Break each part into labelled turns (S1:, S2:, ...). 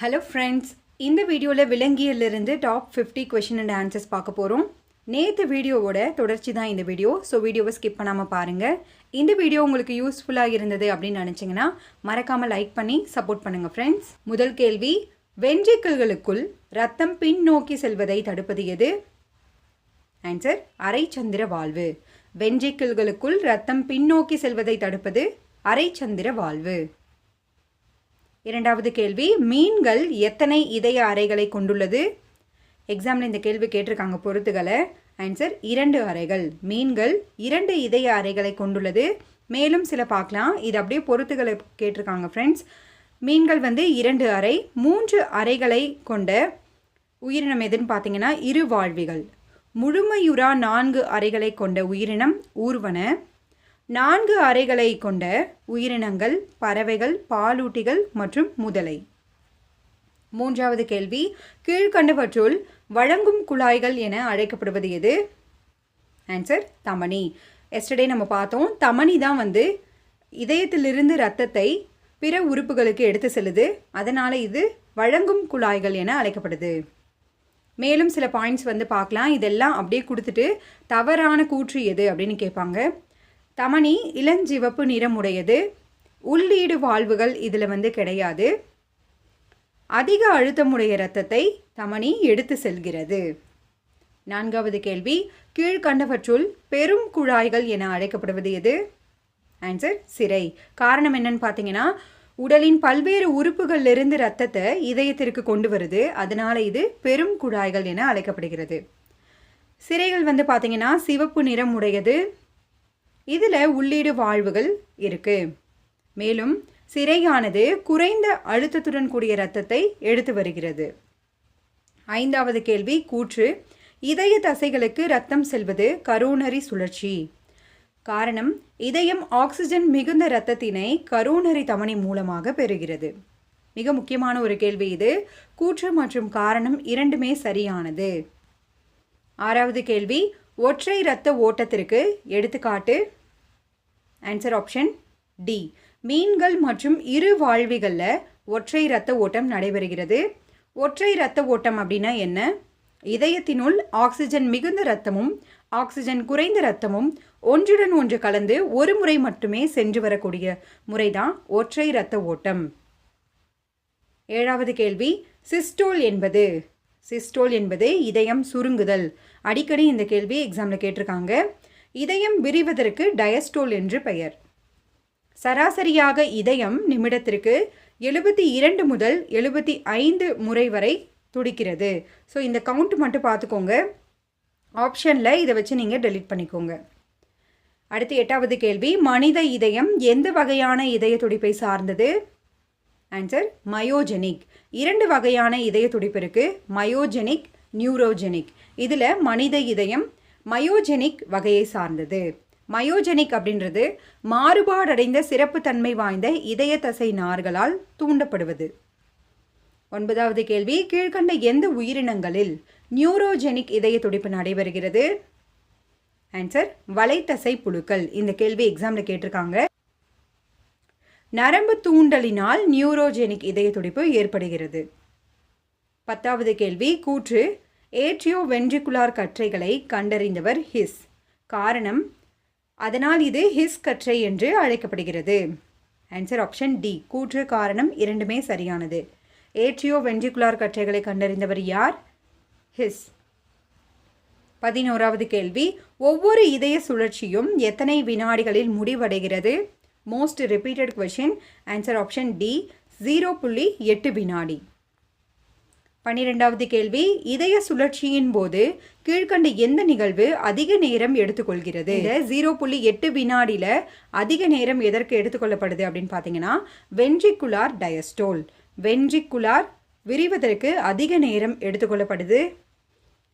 S1: Hello friends இந்த வீடியோவில் விலங்கியலிருந்து top fifty question and answers பார்க்க போகிறோம் நேற்று வீடியோவோட தொடர்ச்சி தான் இந்த வீடியோ. ஸோ வீடியோவை ஸ்கிப் பண்ணாமல் பாருங்கள் இந்த வீடியோ உங்களுக்கு யூஸ்ஃபுல்லாக இருந்தது அப்படின்னு நினச்சிங்கன்னா மறக்காமல் லைக் பண்ணி சப்போர்ட் பண்ணுங்கள் ஃப்ரெண்ட்ஸ் முதல் கேள்வி வென்ட்ரிக்கிள்களுக்குள் ரத்தம் பின்னோக்கி செல்வதை தடுப்பது எது? ஆன்சர் அரைச்சந்திர வாழ்வு. வென்ட்ரிக்கிள்களுக்குள் ரத்தம் பின்னோக்கி செல்வதை தடுப்பது? அரைச்சந்திர வாழ்வு. இரண்டாவது கேள்வி மீன்கள் எத்தனை இதய அறைகளை கொண்டுள்ளது? எக்ஸாமில் இந்த கேள்வி கேட்டிருக்காங்க பொறுத்துகளை. ஆன்சர் இரண்டு அறைகள். மீன்கள் இரண்டு இதய அறைகளை கொண்டுள்ளது. மேலும் சில பார்க்கலாம். இது அப்படியே பொறுத்துகளை கேட்டிருக்காங்க ஃப்ரெண்ட்ஸ் மீன்கள் வந்து இரண்டு அறை மூன்று அறைகளை கொண்ட உயிரினம் எதுன்னு பார்த்தீங்கன்னா இரு வாழ்விகள் முழுமையுறா நான்கு அறைகளை கொண்ட உயிரினம் ஊர்வன. நான்கு அறைகளை கொண்ட உயிரினங்கள் பறவைகள் பாலூட்டிகள் மற்றும் முதலை. மூன்றாவது கேள்வி கீழ்கண்டவற்றுள் வழங்கும் குழாய்கள் என அழைக்கப்படுவது எது? ஆன்சர் தமனி எஸ்டர்டே நம்ம பார்த்தோம் தமனி தான் வந்து இதயத்திலிருந்து ரத்தத்தை பிற உறுப்புகளுக்கு எடுத்து செல்லுது. அதனால் இது வழங்கும் குழாய்கள் என அழைக்கப்படுது. மேலும் சில பாயிண்ட்ஸ் வந்து பார்க்கலாம். இதெல்லாம் அப்படியே கொடுத்துட்டு தவறான கூற்று எது அப்படின்னு கேட்பாங்க. தமனி இளஞ்சிவப்பு நிறமுடையது. உள்ளீடு வாழ்வுகள் இதில் வந்து கிடையாது. அதிக அழுத்தமுடைய இரத்தத்தை தமனி எடுத்து செல்கிறது. நான்காவது கேள்வி கீழ்கண்டவற்றுள் பெரும் குழாய்கள் என அழைக்கப்படுவது எது? ஆன்சர் சிறை. காரணம் என்னன்னு பார்த்தீங்கன்னா உடலின் பல்வேறு உறுப்புகளிலிருந்து ரத்தத்தை இதயத்திற்கு கொண்டு வருது. அதனால இது பெரும் குழாய்கள் என அழைக்கப்படுகிறது. சிறைகள் வந்து பார்த்தீங்கன்னா சிவப்பு நிறம் உடையது இதில் உள்ளீடு வாழ்வுகள் இருக்குது மேலும் சிறையானது குறைந்த அழுத்தத்துடன் கூடிய இரத்தத்தை எடுத்து வருகிறது. ஐந்தாவது கேள்வி கூற்று. இதய தசைகளுக்கு ரத்தம் செல்வது கரோனரி சுழற்சி. காரணம் இதயம் ஆக்சிஜன் மிகுந்த இரத்தத்தினை கரோனரி தமனி மூலமாக பெறுகிறது. மிக முக்கியமான ஒரு கேள்வி இது. கூற்று மற்றும் காரணம் இரண்டுமே சரியானது. ஆறாவது கேள்வி ஒற்றை இரத்த ஓட்டத்திற்கு எடுத்துக்காட்டு ஆன்சர் ஆப்ஷன் டி மீன்கள் மற்றும் இரு வாழ்விகளில் ஒற்றை இரத்த ஓட்டம் நடைபெறுகிறது. ஒற்றை இரத்த ஓட்டம் அப்படின்னா என்ன? இதயத்தினுள் ஆக்சிஜன் மிகுந்த இரத்தமும் ஆக்சிஜன் குறைந்த இரத்தமும் ஒன்றுடன் ஒன்று கலந்து ஒரு முறை மட்டுமே சென்று வரக்கூடிய முறைதான் ஒற்றை இரத்த ஓட்டம். ஏழாவது கேள்வி சிஸ்டோல் என்பது சிஸ்டோல் என்பது இதயம் சுருங்குதல். அடிக்கடி இந்த கேள்வி எக்ஸாமில் கேட்டிருக்காங்க. இதயம் விரிவதற்கு டயஸ்டோல் என்று பெயர். சராசரியாக இதயம் நிமிடத்திற்கு எழுபத்தி இரண்டு முதல் எழுபத்தி ஐந்து முறை வரை துடிக்கிறது. ஸோ இந்த கவுண்ட் மட்டும் பார்த்துக்கோங்க. ஆப்ஷனில் இதை வச்சு நீங்கள் டெலீட் பண்ணிக்கோங்க. அடுத்து எட்டாவது கேள்வி. மனித இதயம் எந்த வகையான இதய துடிப்பை சார்ந்தது? ஆன்சர் மயோஜெனிக் இரண்டு வகையான இதய துடிப்பு இருக்குது மயோஜெனிக் நியூரோஜெனிக் இதில் மனித இதயம் மயோஜெனிக் வகையை சார்ந்தது. மயோஜெனிக் அப்படின்றது மாறுபாடடைந்த சிறப்புத்தன்மை வாய்ந்த இதய தசை நார்களால் தூண்டப்படுவது. ஒன்பதாவது கேள்வி கீழ்கண்ட எந்த உயிரினங்களில் நியூரோஜெனிக் இதய துடிப்பு நடைபெறுகிறது? ஆன்சர் வலைத்தசை புழுக்கள். இந்த கேள்வி எக்ஸாமில் கேட்டிருக்காங்க. நரம்பு தூண்டலினால் நியூரோஜெனிக் இதய துடிப்பு ஏற்படுகிறது. பத்தாவது கேள்வி கூற்று ஏட்ரியோ வென்ட்ரிகுலார் கற்றைகளை கண்டறிந்தவர் ஹிஸ். காரணம் அதனால் இது ஹிஸ் கற்றை என்று அழைக்கப்படுகிறது. ஆன்சர் ஆப்ஷன் டி கூற்று காரணம் இரண்டுமே சரியானது. ஏட்ரியோ வென்ட்ரிகுலார் கற்றைகளை கண்டறிந்தவர் யார்? ஹிஸ் பதினோராவது கேள்வி ஒவ்வொரு இதய சுழற்சியும் எத்தனை வினாடிகளில் முடிவடைகிறது? Most repeated question answer option D zero புள்ளி எட்டு வினாடி. பன்னிரெண்டாவது கேள்வி இதய சுழற்சியின் போது கீழ்கண்ட எந்த நிகழ்வு அதிக நேரம் எடுத்துக்கொள்கிறது? இந்த ஜீரோ புள்ளி எட்டு வினாடியில் அதிக நேரம் எதற்கு எடுத்துக்கொள்ளப்படுது அப்படின்னு பார்த்தீங்கன்னா வென்ட்ரிகுலார் டயஸ்டோல். வென்ட்ரிகுலார் விரிவதற்கு அதிக நேரம் எடுத்துக்கொள்ளப்படுது.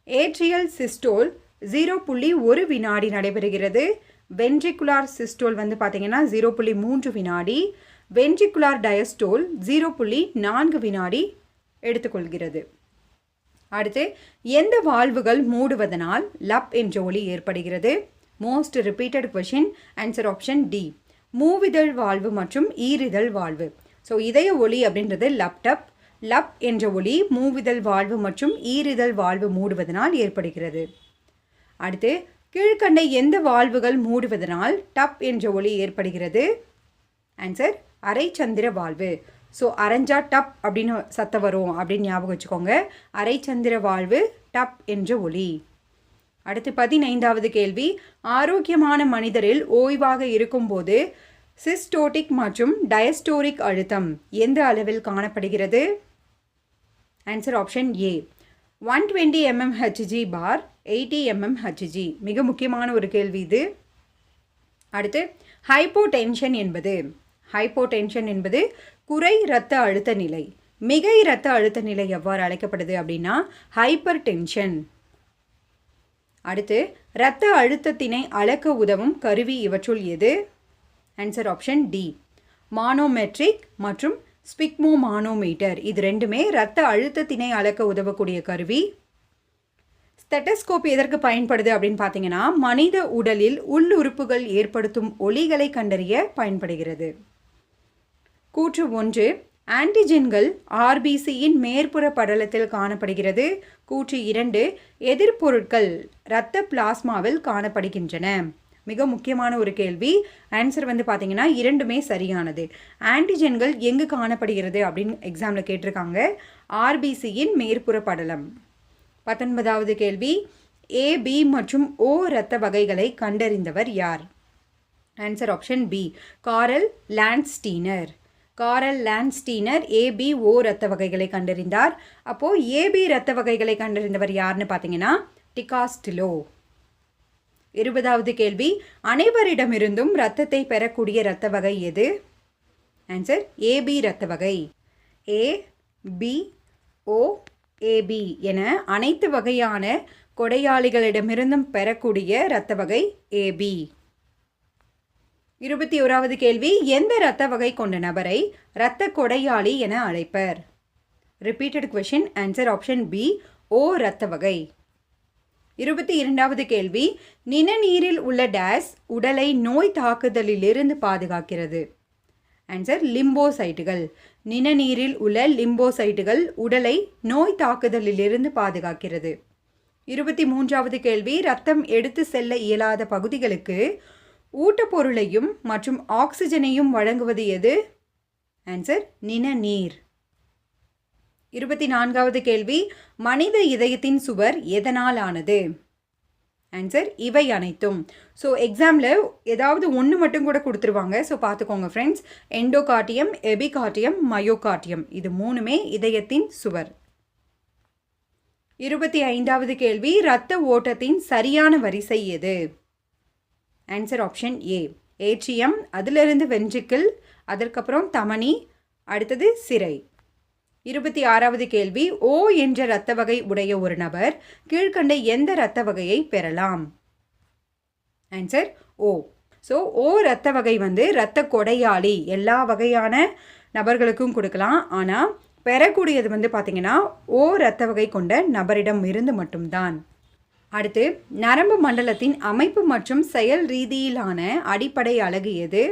S1: ஏட்ரியல் சிஸ்டோல் ஜீரோ புள்ளி ஒரு வினாடி நடைபெறுகிறது. வென்ட்ரிகுலார் சிஸ்டோல் வந்து பார்த்தீங்கன்னா ஜீரோ புள்ளி மூன்று வினாடி வென்ட்ரிகுலார் டயஸ்டோல் ஜீரோ புள்ளி நான்கு வினாடி எடுத்துக்கொள்கிறது. அடுத்து எந்த வாழ்வுகள் மூடுவதனால் லப் என்ற ஒளி ஏற்படுகிறது? Most repeated question answer option D மூவிதழ் வாழ்வு மற்றும் ஈரிதழ் வாழ்வு ஸோ இதய ஒளி அப்படின்றது லப்டப் லப் என்ற ஒளி மூவிதழ் வாழ்வு மற்றும் ஈரிதழ் வாழ்வு மூடுவதனால் ஏற்படுகிறது. அடுத்து கீழ்கண்ட எந்த வாழ்வுகள் மூடுவதனால் டப் என்ற ஒளி ஏற்படுகிறது? ஆன்சர் அரைச்சந்திர வாழ்வு. ஸோ அரைஞ்சா டப் அப்படின்னு சத்தம் வரும் அப்படின்னு ஞாபகம் வச்சுக்கோங்க. அரைச்சந்திர வாழ்வு டப் என்ற ஒளி. அடுத்து பதினைந்தாவது கேள்வி. ஆரோக்கியமான மனிதரில் ஓய்வாக இருக்கும்போது சிஸ்டோட்டிக் மற்றும் டயஸ்டோரிக் அழுத்தம் எந்த அளவில் காணப்படுகிறது? Answer option A one twenty mm Hg bar eighty mm Hg மிக முக்கியமான ஒரு கேள்வி இது. அடுத்து ஹைப்போடென்ஷன் என்பது. ஹைப்போடென்ஷன் என்பது குறை இரத்த அழுத்த நிலை. மிகை இரத்த அழுத்த நிலை எவ்வாறு அழைக்கப்படுது அப்படின்னா ஹைப்பர் டென்ஷன் அடுத்து இரத்த அழுத்தத்தினை அளக்க உதவும் கருவி இவற்றுள் எது? ஆன்சர் ஆப்ஷன் டி மானோமெட்ரிக் மற்றும் ஸ்பிக்மோ மானோமீட்டர். இது ரெண்டுமே இரத்த அழுத்தத்தினை அளக்க உதவக்கூடிய கருவி. ஸ்டெட்டஸ்கோப் எதற்கு பயன்படுது அப்படின்னு பார்த்தீங்கன்னா மனித உடலில் உள்ளுறுப்புகள் ஏற்படுத்தும் ஒலிகளை கண்டறிய பயன்படுகிறது. கூற்று ஒன்று ஆன்டிஜென்கள் ஆர்பிசியின் மேற்புற படலத்தில் காணப்படுகிறது. கூற்று இரண்டு எதிர்ப்பொருட்கள் இரத்த பிளாஸ்மாவில் காணப்படுகின்றன. மிக முக்கியமான ஒரு கேள்வி. ஆன்சர் வந்து பார்த்தீங்கன்னா இரண்டுமே சரியானது. ஆன்டிஜென்கள் எங்கு காணப்படுகிறது அப்படின்னு எக்ஸாமில் கேட்டிருக்காங்க. ஆர்பிசியின் மேற்புற படலம். பத்தொன்பதாவது கேள்வி. ஏ பி மற்றும் ஓ இரத்த வகைகளை கண்டறிந்தவர் யார்? Answer option B Karl Landsteiner Karl Landsteiner AB O இரத்த வகைகளை கண்டறிந்தார். அப்போது ஏபி இரத்த வகைகளை கண்டறிந்தவர் யாருன்னு பார்த்தீங்கன்னா டிகாஸ்டிலோ இருபதாவது கேள்வி. அனைவரிடமிருந்தும் இரத்தத்தை பெறக்கூடிய இரத்த வகை எது? ஆன்சர் ஏபி இரத்த வகை. ஏ பி ஓ ஏபி என அனைத்து வகையான கொடையாளிகளிடமிருந்தும் பெறக்கூடிய இரத்த வகை ஏபி இருபத்தி ஓராவது கேள்வி எந்த இரத்த வகை கொண்ட நபரை இரத்த கொடையாளி என அழைப்பர்? Repeated question answer option B O இரத்த வகை. இருபத்தி இரண்டாவது கேள்வி நிணநீரில் உள்ள டேஸ் உடலை நோய் தாக்குதலிலிருந்து பாதுகாக்கிறது. ஆன்சர் லிம்போசைட்டுகள். நிணநீரில் உள்ள லிம்போசைட்டுகள் உடலை நோய் தாக்குதலிலிருந்து பாதுகாக்கிறது. இருபத்தி மூன்றாவது கேள்வி ரத்தம் எடுத்து செல்ல இயலாத பகுதிகளுக்கு ஊட்டப்பொருளையும் மற்றும் ஆக்சிஜனையும் வழங்குவது எது? ஆன்சர் நிணநீர். இருபத்தி நான்காவது கேள்வி மனித இதயத்தின் சுவர் எதனால் ஆனது ஆன்சர் இவை அனைத்தும். ஸோ எக்ஸாமில் ஏதாவது ஒன்று மட்டும் கூட கொடுத்துருவாங்க. ஸோ பார்த்துக்கோங்க ஃப்ரெண்ட்ஸ் எண்டோகார்டியம் எபிகார்டியம் மயோகார்டியம் இது மூணுமே இதயத்தின் சுவர். இருபத்தி ஐந்தாவது கேள்வி இரத்த ஓட்டத்தின் சரியான வரிசை எது? ஆன்சர் ஆப்ஷன் ஏ ஏற்றியம் அதிலிருந்து வெஞ்சிக்கல் அதற்கப்புறம் தமனி அடுத்தது சிறை. இருபத்தி ஆறாவது கேள்வி ஓ என்ற இரத்த வகை உடைய ஒரு நபர் கீழ்கண்ட எந்த இரத்த வகையை பெறலாம்? ஆன்சர் ஓ ஸோ ஓ இரத்த வகை வந்து இரத்த கொடையாளி. எல்லா வகையான நபர்களுக்கும் கொடுக்கலாம். ஆனால் பெறக்கூடியது வந்து பார்த்திங்கன்னா ஓ இரத்த வகை கொண்ட நபரிடம் இருந்து மட்டும்தான். அடுத்து நரம்பு மண்டலத்தின் அமைப்பு மற்றும் செயல் ரீதியிலான அடிப்படை அழகு எது?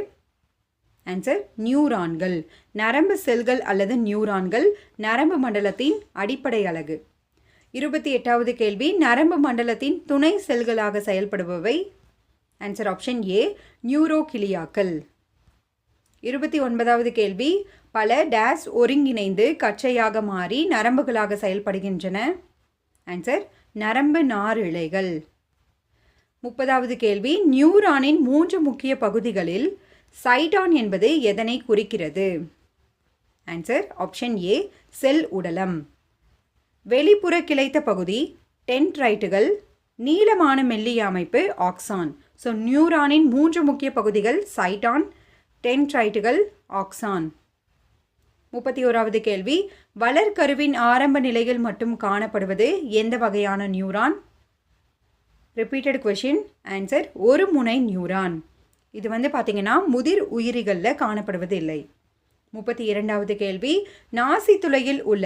S1: ஆன்சர் நியூரான்கள் நரம்பு செல்கள் அல்லது நியூரான்கள் நரம்பு மண்டலத்தின் அடிப்படை அலகு. இருபத்தி எட்டாவது கேள்வி நரம்பு மண்டலத்தின் துணை செல்களாக செயல்படுபவை. ஆன்சர் ஆப்ஷன் ஏ நியூரோகிளியாக்கள் இருபத்தி ஒன்பதாவது கேள்வி பல டேஸ் ஒருங்கிணைந்து கச்சையாக மாறி நரம்புகளாக செயல்படுகின்றன. ஆன்சர் நரம்பு நாரிழைகள். முப்பதாவது கேள்வி நியூரானின் மூன்று முக்கிய பகுதிகளில் சைடான் என்பது எதனை குறிக்கிறது? ஆன்சர் ஆப்ஷன் ஏ செல் உடலம். வெளிப்புற கிளைத்த பகுதி டென்ட்ரைட்டுகள் நீளமான மெல்லிய அமைப்பு ஆக்சான். ஸோ நியூரானின் மூன்று முக்கிய பகுதிகள் சைட்டான் டென்ட்ரைட்டுகள் ஆக்சான். முப்பத்தி ஓராவது கேள்வி வளர்கருவின் ஆரம்ப நிலையில் மட்டும் காணப்படுவது எந்த வகையான நியூரான்? ரிப்பீட்டட் கொஷின் ஆன்சர் ஒரு முனை நியூரான். இது வந்து பார்த்திங்கன்னா முதிர் உயிரிகளில் காணப்படுவது இல்லை முப்பத்தி இரண்டாவது கேள்வி நாசி துளையில் உள்ள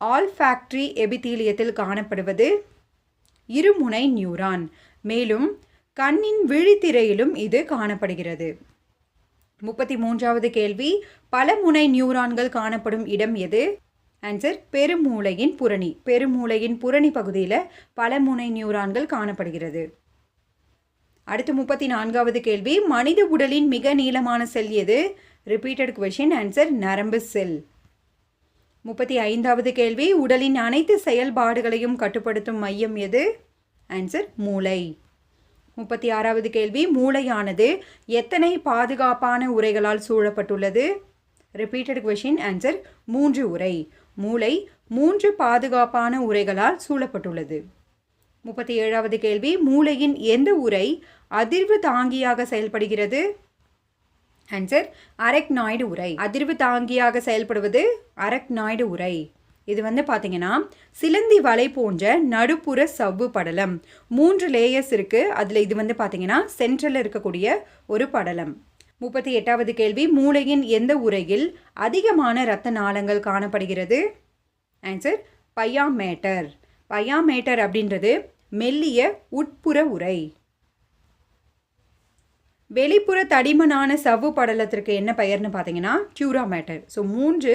S1: ஆல்ஃபேக்ட்ரி எபிதீலியத்தில் காணப்படுவது இருமுனை நியூரான். மேலும் கண்ணின் விழித்திரையிலும் இது காணப்படுகிறது. முப்பத்தி மூன்றாவது கேள்வி பல முனை நியூரான்கள் காணப்படும் இடம் எது? ஆன்சர் பெருமூளையின் புரணி பெருமூளையின் புரணி பகுதியில் பல முனை நியூரான்கள் காணப்படுகிறது. அடுத்து முப்பத்தி நான்காவது கேள்வி மனித உடலின் மிக நீளமான செல் எது? ரிப்பீட்டட் கொஷின் ஆன்சர் நரம்பு செல். முப்பத்தி ஐந்தாவது கேள்வி உடலின் அனைத்து செயல்பாடுகளையும் கட்டுப்படுத்தும் மையம் எது? ஆன்சர் மூளை. முப்பத்தி ஆறாவது கேள்வி மூளையானது எத்தனை பாதுகாப்பான உரைகளால் சூழப்பட்டுள்ளது? ரிப்பீட்டட் கொஷின் ஆன்சர் மூன்று உரை. மூளை மூன்று பாதுகாப்பான உரைகளால் சூழப்பட்டுள்ளது. முப்பத்தி ஏழாவது கேள்வி மூளையின் எந்த உரை அதிர்வு தாங்கியாக செயல்படுகிறது? ஆன்சர் அரக்னாய்டு உரை அதிர்வு தாங்கியாக செயல்படுவது அரக்நாய்டு உரை இது வந்து பார்த்தீங்கன்னா சிலந்தி வலை போன்ற நடுப்புற சவ்வு படலம். மூன்று லேயர்ஸ் இருக்குது அதில் இது வந்து பார்த்தீங்கன்னா சென்ட்ரலில் இருக்கக்கூடிய ஒரு படலம். முப்பத்தி எட்டாவது கேள்வி மூளையின் எந்த உரையில் அதிகமான இரத்த நாளங்கள் காணப்படுகிறது? ஆன்சர் பையாமேட்டர். பயாமேட்டர் அப்படின்றது மெல்லிய உட்புற உரை வெளிப்புற தடிமனான சவ்வு படலத்திற்கு என்ன பெயர்னு பார்த்தீங்கன்னா டியூராமேட்டர். ஸோ மூன்று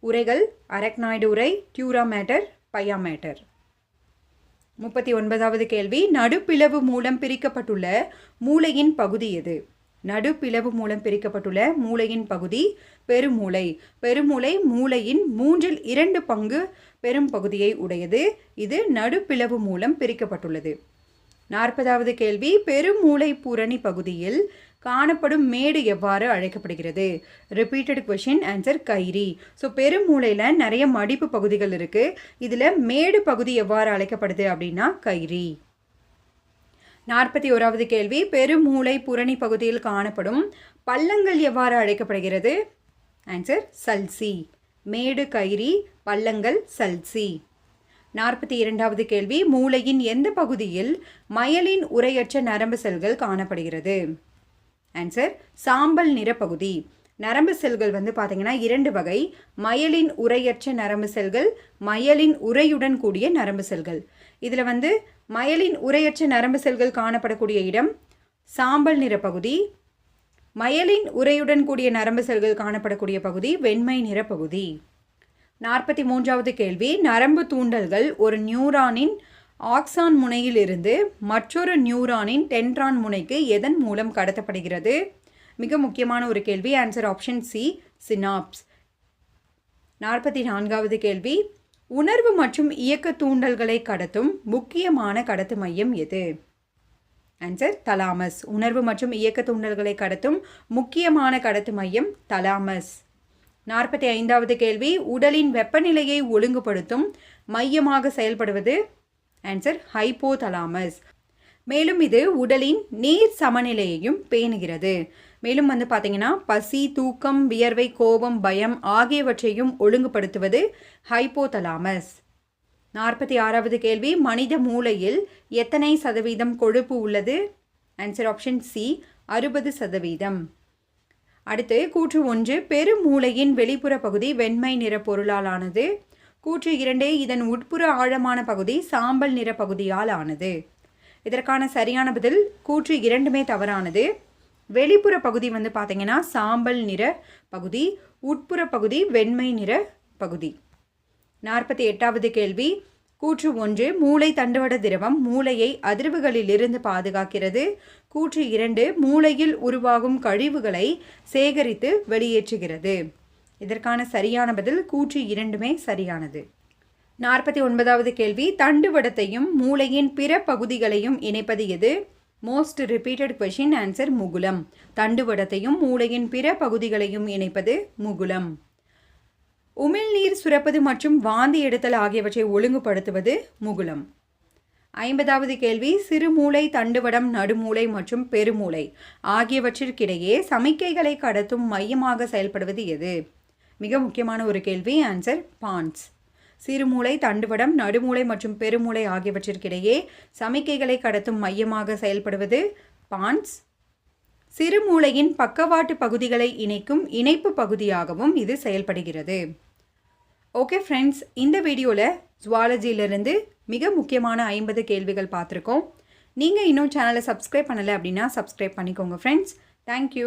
S1: உரைகள் அரக்னாய்டு உரை டியூராமேட்டர் பயாமேட்டர். முப்பத்தி ஒன்பதாவது கேள்வி நடுப்பிளவு மூலம் பிரிக்கப்பட்டுள்ள மூளையின் பகுதி எது? நடுப்பிளவு மூலம் பிரிக்கப்பட்டுள்ள மூளையின் பகுதி பெருமூளை. பெருமூளை மூளையின் மூன்றில் இரண்டு பங்கு பெரும் பகுதியை உடையது. இது நடுப்பிளவு மூலம் பிரிக்கப்பட்டுள்ளது. நாற்பதாவது கேள்வி. பெருமூளை பூரணி பகுதியில் காணப்படும் மேடு எவ்வாறு அழைக்கப்படுகிறது? Repeated question answer gyri so பெருமூளையில் நிறைய மடிப்பு பகுதிகள் இருக்குது இதில் மேடு பகுதி எவ்வாறு அழைக்கப்படுது அப்படின்னா கைரி நாற்பத்தி ஓராவது கேள்வி. பெருமூளை புரணி பகுதியில் காணப்படும் பள்ளங்கள் எவ்வாறு அழைக்கப்படுகிறது? Answer sulci. மேடு கயிறி பள்ளங்கள் சல்சி. நாற்பத்தி இரண்டாவது கேள்வி மூளையின் எந்த பகுதியில் மயலின் உரையற்ற நரம்பு செல்கள் காணப்படுகிறது? ஆன்சர் சாம்பல் நிற பகுதி. நரம்பு செல்கள் வந்து பார்த்திங்கன்னா இரண்டு வகை மயலின் உரையற்ற நரம்பு செல்கள் மயலின் உரையுடன் கூடிய நரம்பு செல்கள். இதில் வந்து மயலின் உரையற்ற நரம்பு செல்கள் காணப்படக்கூடிய இடம் சாம்பல் நிற பகுதி மயலின் உரையுடன் கூடிய நரம்பு செல்கள் காணப்படக்கூடிய பகுதி வெண்மை நிற பகுதி. நாற்பத்தி மூன்றாவது கேள்வி நரம்பு தூண்டல்கள் ஒரு நியூரானின் ஆக்சான் முனையிலிருந்து மற்றொரு நியூரானின் டென்ட்ரான் முனைக்கு எதன் மூலம் கடத்தப்படுகிறது? மிக முக்கியமான ஒரு கேள்வி ஆன்சர் ஆப்ஷன் சி சினாப்ஸ். நாற்பத்தி நான்காவது கேள்வி உணர்வு மற்றும் இயக்க தூண்டல்களை கடத்தும் முக்கியமான கடத்து மையம் எது? ஆன்சர் தலாமஸ் உணர்வு மற்றும் இயக்க தூண்டல்களை கடத்தும் முக்கியமான கடத்து மையம் தலாமஸ் நாற்பத்தி ஐந்தாவது கேள்வி உடலின் வெப்பநிலையை ஒழுங்குபடுத்தும் மையமாக செயல்படுவது? ஆன்சர் ஹைப்போதலாமஸ் மேலும் இது உடலின் நீர் சமநிலையையும் பேணுகிறது. மேலும் வந்து பார்த்தீங்கன்னா பசி தூக்கம் வியர்வை கோபம் பயம் ஆகியவற்றையும் ஒழுங்குபடுத்துவது ஹைப்போதலாமஸ் நாற்பத்தி ஆறாவது கேள்வி மனித மூளையில் எத்தனை சதவீதம் கொழுப்பு உள்ளது? ஆன்சர் ஆப்ஷன் சி அறுபது சதவீதம். அடுத்து கூற்று ஒன்று பெருமூளையின் வெளிப்புற பகுதி வெண்மை நிற பொருளால் ஆனது கூற்று இரண்டு இதன் உட்புற ஆழமான பகுதி சாம்பல் நிற பகுதியால் ஆனது. இதற்கான சரியான பதில் கூற்று இரண்டுமே தவறானது. வெளிப்புற பகுதி வந்து பார்த்திங்கன்னா சாம்பல் நிற பகுதி உட்புற பகுதி வெண்மை நிற பகுதி. நாற்பத்தி எட்டாவது கேள்வி. கூற்று ஒன்று மூளை தண்டுவட திரவம் மூளையை அதிர்வுகளிலிருந்து பாதுகாக்கிறது. கூற்று இரண்டு மூளையில் உருவாகும் கழிவுகளை சேகரித்து வெளியேற்றுகிறது. இதற்கான சரியான பதில் கூற்று இரண்டுமே சரியானது. நாற்பத்தி ஒன்பதாவது கேள்வி தண்டுவடத்தையும் மூளையின் பிற பகுதிகளையும் இணைப்பது எது? மோஸ்ட் ரிப்பீட்டட் கொஷின் ஆன்சர் முகுலம். தண்டுவடத்தையும் மூளையின் பிற பகுதிகளையும் இணைப்பது முகுலம். உமிழ்நீர் சுரப்பது மற்றும் வாந்தி எடுத்தல் ஆகியவற்றை ஒழுங்குபடுத்துவது முகுலம். ஐம்பதாவது கேள்வி சிறுமூளை தண்டுவடம் நடுமூளை மற்றும் பெருமூளை ஆகியவற்றிற்கிடையே சமிக்கைகளை கடத்தும் மையமாக செயல்படுவது எது? மிக முக்கியமான ஒரு கேள்வி ஆன்சர் பான்ஸ் சிறுமூளை தண்டுவடம் நடுமூளை மற்றும் பெருமூளை ஆகியவற்றிற்கிடையே சமிக்கைகளை கடத்தும் மையமாக செயல்படுவது பான்ஸ் சிறுமூளையின் பக்கவாட்டு பகுதிகளை இணைக்கும் இணைப்பு பகுதியாகவும் இது செயல்படுகிறது. ஓகே ஃப்ரெண்ட்ஸ் இந்த வீடியோவில் ஜுவாலஜியிலிருந்து மிக முக்கியமான ஐம்பது கேள்விகள் பார்த்துருக்கோம். நீங்கள் இன்னும் சேனலை சப்ஸ்கிரைப் பண்ணலை அப்படின்னா சப்ஸ்கிரைப் பண்ணிக்கோங்க ஃப்ரெண்ட்ஸ் தேங்க்யூ